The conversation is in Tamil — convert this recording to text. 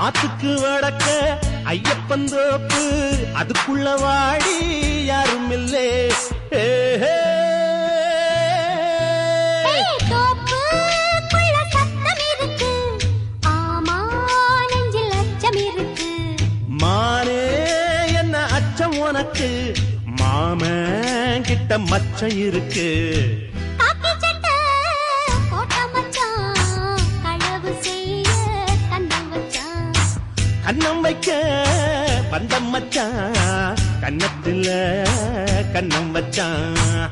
வடக்கு வடக்க ஐயப்பன் தோப்பு. அதுக்குள்ள வாடி யாரும் இல்லே. மானே என்ன அச்சம் உனக்கு? மாமன் கிட்ட மச்சம் இருக்கு. கண்ணம் வைக்க பந்தம் மச்சான் கன்னத்துல கண்ணம் வச்சான்.